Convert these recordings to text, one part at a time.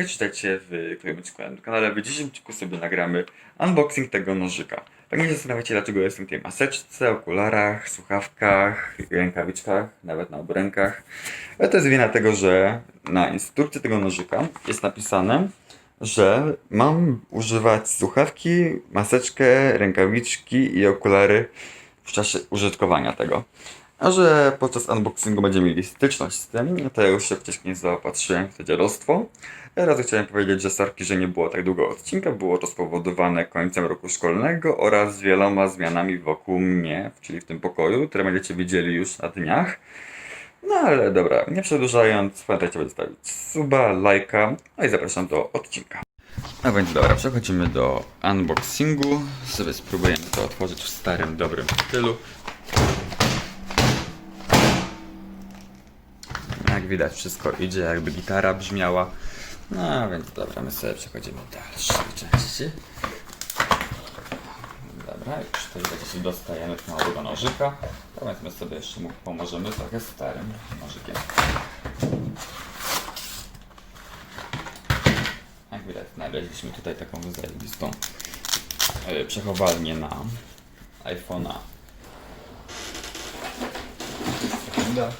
Hej, witajcie w kolejnym odcinku na kanale. W dzisiejszym odcinku sobie nagramy unboxing tego nożyka. Pewnie się zastanawiacie, dlaczego jestem w tej maseczce, okularach, słuchawkach, rękawiczkach, nawet na obrękach. Ale to jest wina tego, że na instrukcji tego nożyka jest napisane, że mam używać słuchawki, maseczkę, rękawiczki i okulary w czasie użytkowania tego. A że podczas unboxingu będziemy mieli styczność z tym, to ja już się wcześniej zaopatrzyłem w to dziadostwo. Teraz chciałem powiedzieć, że sorki, że nie było tak długo odcinka. Było to spowodowane końcem roku szkolnego oraz wieloma zmianami wokół mnie, czyli w tym pokoju, które będziecie widzieli już na dniach. No ale dobra, nie przedłużając, pamiętajcie, by zostawić suba, lajka, no i zapraszam do odcinka. A więc dobra, przechodzimy do unboxingu. Sobie spróbujemy to otworzyć w starym, dobrym stylu. Jak widać, wszystko idzie, jakby gitara brzmiała. No więc dobra, my sobie przechodzimy do dalszej części. Dobra, już tutaj gdzieś dostajemy do małego nożyka. To więc my sobie jeszcze mu pomożemy trochę starym nożykiem. Jak widać, znaleźliśmy tutaj taką zajebistą e, przechowalnię na iPhone'a. Sekunda.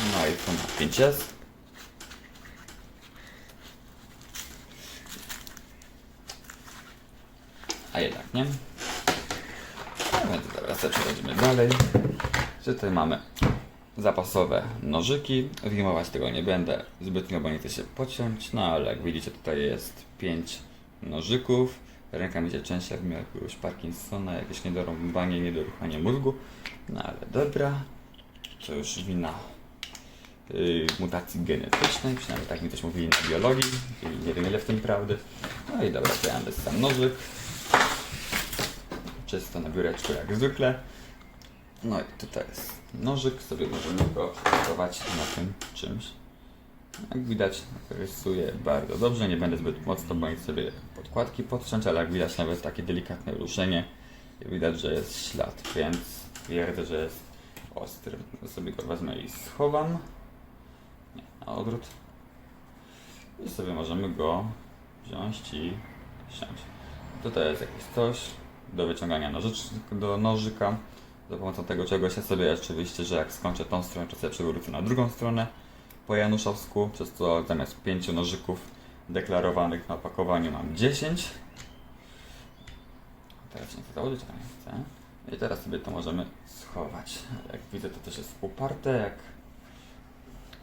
Na iPhone 5s. A jednak nie. No więc dobra, przechodzimy dalej. Tutaj mamy zapasowe nożyki. Wyjmować tego nie będę zbytnio, bo nie chcę się pociąć. No ale jak widzicie tutaj jest 5 nożyków. Ręka się częściej jak miał jakiegoś Parkinsona, jakieś niedorąbanie, niedoruchanie mózgu. No ale dobra. To już wina mutacji genetycznej, przynajmniej tak mi też mówili na biologii i nie wiem ile w tym prawdy. No i dobra, to ja mam sam nożyk. Czysto na biureczku jak zwykle. No i tutaj jest nożyk, sobie możemy go testować na tym czymś. Jak widać rysuje bardzo dobrze, nie będę zbyt mocno bądź sobie podkładki podciąć, ale jak widać nawet takie delikatne ruszenie, widać, że jest ślad, więc twierdzę, że jest ostry. To sobie go wezmę i schowam. Na odwrót. I sobie możemy go wziąć i wsiąść. Tutaj jest jakieś coś do wyciągania nożycz, do nożyka. Za pomocą tego czegoś ja sobie oczywiście, że jak skończę tą stronę, to sobie przewrócę na drugą stronę po Januszowsku, przez co zamiast pięciu nożyków deklarowanych na opakowaniu mam 10. Teraz nie chcę założyć, a nie chcę. I teraz sobie to możemy schować. Jak widzę, to też jest uparte, jak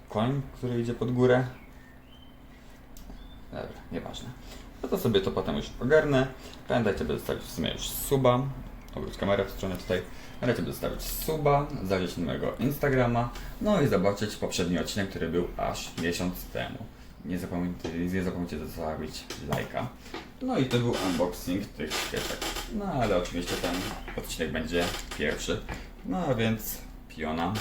koń, który idzie pod górę. Dobra, nieważne. No to sobie to potem już ogarnę. Pamiętajcie, by zostawić w sumie już suba. Obróć kamerę w stronę tutaj. Pamiętajcie, by zostawić suba, zajrzeć na mojego Instagrama, no i zobaczyć poprzedni odcinek, który był aż miesiąc temu. Nie zapomnijcie, nie zapomnijcie zostawić lajka. No i to był unboxing tych świeczek. No ale oczywiście ten odcinek będzie pierwszy. No a więc piona.